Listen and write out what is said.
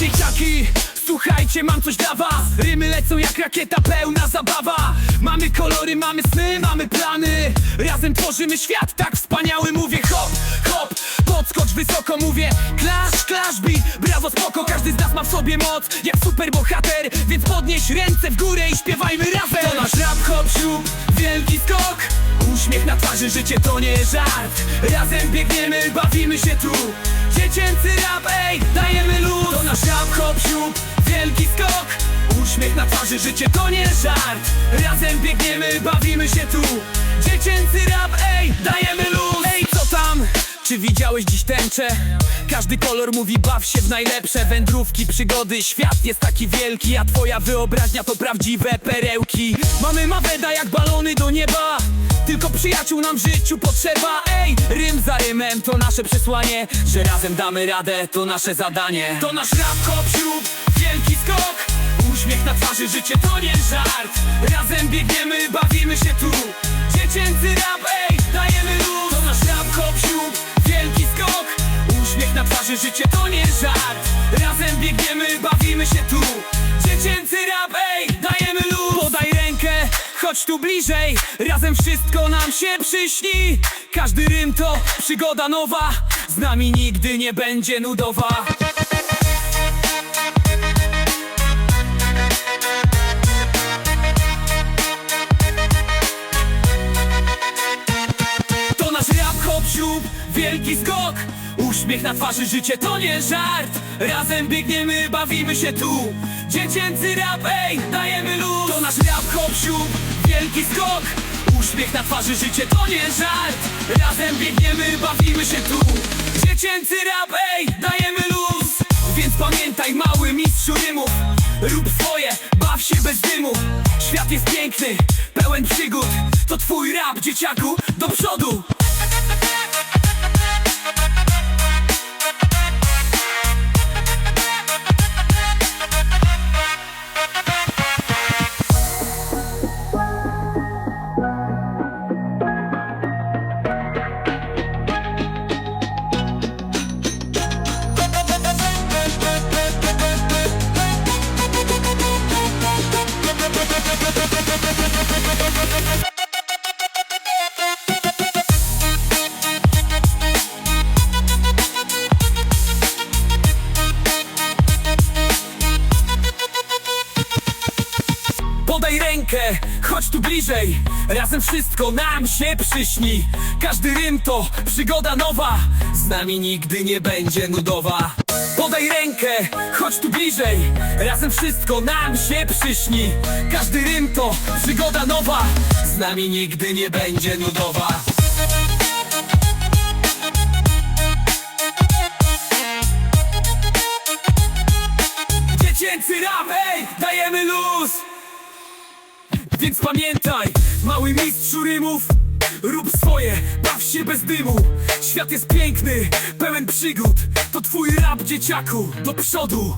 dzieciaki, słuchajcie, mam coś dla was. Rymy lecą jak rakieta, pełna zabawa. Mamy kolory, mamy sny, mamy plany. Razem tworzymy świat, tak wspaniały Mówię hop, hop, podskocz wysoko Mówię klasz, klasz, bi, brawo, spoko Każdy z nas ma w sobie moc, jak super bohater Więc podnieś ręce w górę i śpiewajmy razem. To nasz rap, hop, siup, wielki skok. Uśmiech na twarzy, życie to nie żart. Razem biegniemy, bawimy się tu. Dziecięcy wielki skok. Uśmiech na twarzy, życie to nie żart. Razem biegniemy, bawimy się tu. Dziecięcy rap, ej, dajemy luz. Ej, co tam? Czy widziałeś dziś tęczę? Każdy kolor mówi baw się w najlepsze. Wędrówki, przygody, świat jest taki wielki. A twoja wyobraźnia to prawdziwe perełki. Mamy maweda jak balony do nieba Tylko przyjaciół nam w życiu potrzeba. Ej, rym za rymem to nasze przesłanie. Że razem damy radę, to nasze zadanie. To nasz rap, hop, siup, wielki skok. Uśmiech na twarzy, życie to nie żart. Razem biegniemy, bawimy się tu. Dziecięcy rap, ej, dajemy luz. To nasz rap, hop, siup, wielki skok. Uśmiech na twarzy, życie to nie żart. Razem biegniemy, bawimy się tu. Dziecięcy rap, ej, dajemy luz. Podaj chodź tu bliżej Razem wszystko nam się przyśni. Każdy rym to przygoda nowa Z nami nigdy nie będzie nudowa. To nasz rap, hop, siup, wielki skok. Uśmiech na twarzy, życie to nie żart. Razem biegniemy, bawimy się tu. Dziecięcy rap, ej, dajemy luz. To nasz rap, hop, siup, wielki skok. Uśmiech na twarzy, życie to nie żart. Razem biegniemy, bawimy się tu. Dziecięcy rap, ej, dajemy luz. Więc pamiętaj, mały mistrzu rymów. Rób swoje, baw się bez dymu. Świat jest piękny, pełen przygód. To twój rap, dzieciaku, do przodu rękę, chodź tu bliżej. Razem wszystko nam się przyśni. Każdy rym to przygoda nowa. Z nami nigdy nie będzie nudowa. Podaj rękę, chodź tu bliżej. Razem wszystko nam się przyśni. Każdy rym to przygoda nowa. Z nami nigdy nie będzie nudowa. Dziecięcy rap, Więc pamiętaj, mały mistrzu rymów Rób swoje, baw się bez dymu. Świat jest piękny, pełen przygód To twój rap, dzieciaku, do przodu